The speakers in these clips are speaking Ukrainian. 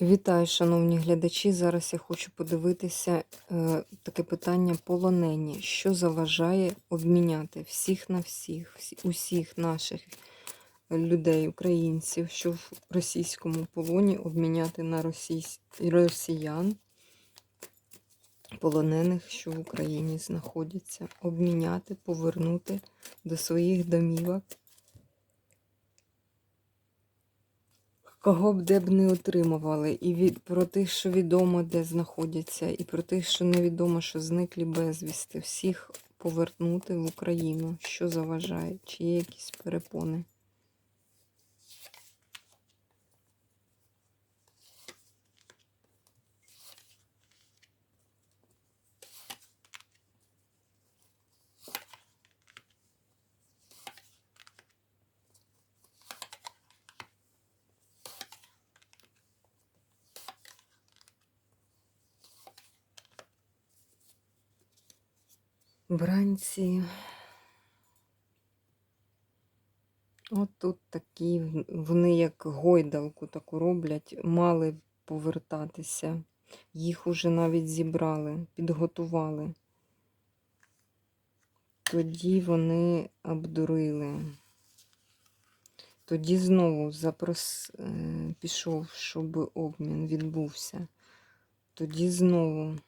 Вітаю, шановні глядачі. Зараз я хочу подивитися е, таке питання полонені. Що заважає обміняти всіх на всіх, всі- усіх наших людей, українців, що в російському полоні обміняти на російсь... росіян, полонених, що в Україні знаходяться, обміняти, повернути до своїх домівок. Кого б де б не отримували, і від про тих, що відомо, де знаходяться, і про тих, що невідомо, що зниклі безвісти, всіх повернути в Україну, що заважає, чи є якісь перепони. Вранці. От тут такі, вони як гойдалку таку роблять, мали повертатися. Їх уже навіть зібрали, підготували. Тоді вони обдурили. Тоді знову запрос... е, пішов, щоб обмін відбувся. Тоді знову.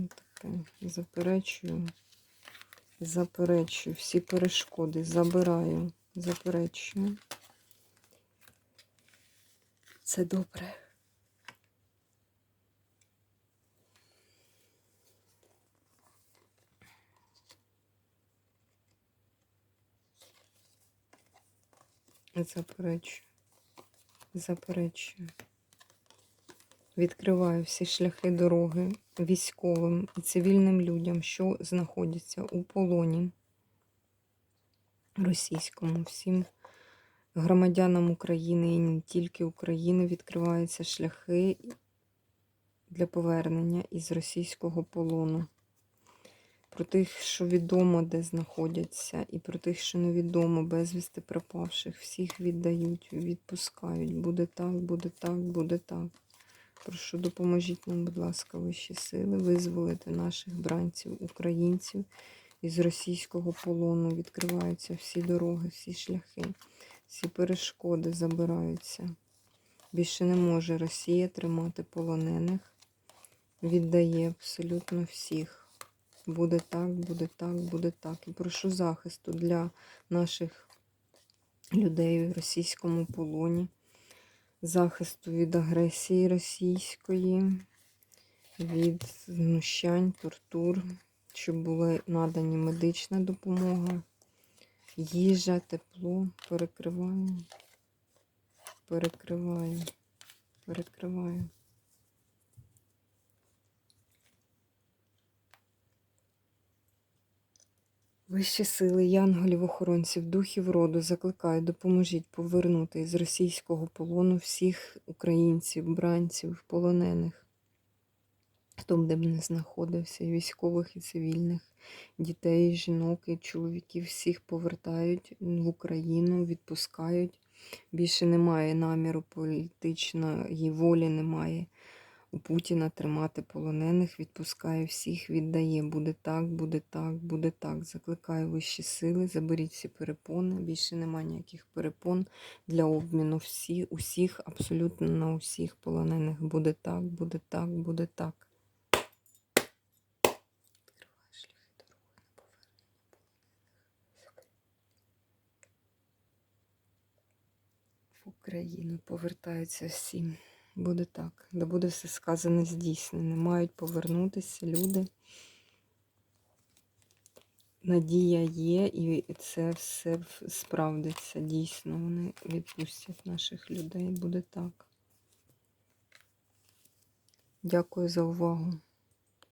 Таке, заперечую. Заперечую всі перешкоди, забираю, заперечую. Це добре. Заперечую. Заперечую. Відкриваю всі шляхи дороги військовим і цивільним людям, що знаходяться у полоні російському, всім громадянам України і не тільки України відкриваються шляхи для повернення із російського полону. Про тих, що відомо, де знаходяться, і про тих, що невідомо, безвісти пропавших, всіх віддають, відпускають. Буде так, буде так, буде так. Прошу, допоможіть нам, будь ласка, вищі сили, визволити наших бранців, українців із російського полону. Відкриваються всі дороги, всі шляхи, всі перешкоди забираються. Більше не може Росія тримати полонених, віддає абсолютно всіх. Буде так, буде так, буде так. І прошу захисту для наших людей в російському полоні захисту від агресії російської, від знущань, тортур, щоб була надані медична допомога, їжа, тепло. Перекриваю, перекриваю, перекриваю. Вищі сили, янголів, охоронців, духів роду закликаю, допоможіть повернути із російського полону всіх українців, бранців, полонених, хто б де б не знаходився, військових, і цивільних, дітей, жінок, і чоловіків, всіх повертають в Україну, відпускають. Більше немає наміру політичної волі, немає Путіна тримати полонених, відпускає всіх, віддає. Буде так, буде так, буде так. Закликаю вищі сили, заберіть всі перепони. Більше немає ніяких перепон для обміну всі, усіх, абсолютно на усіх полонених. Буде так, буде так, буде так. В Україну повертаються всі. Буде так, де буде все сказане здійснене. Мають повернутися люди. Надія є, і це все справдиться. Дійсно, вони відпустять наших людей. Буде так. Дякую за увагу.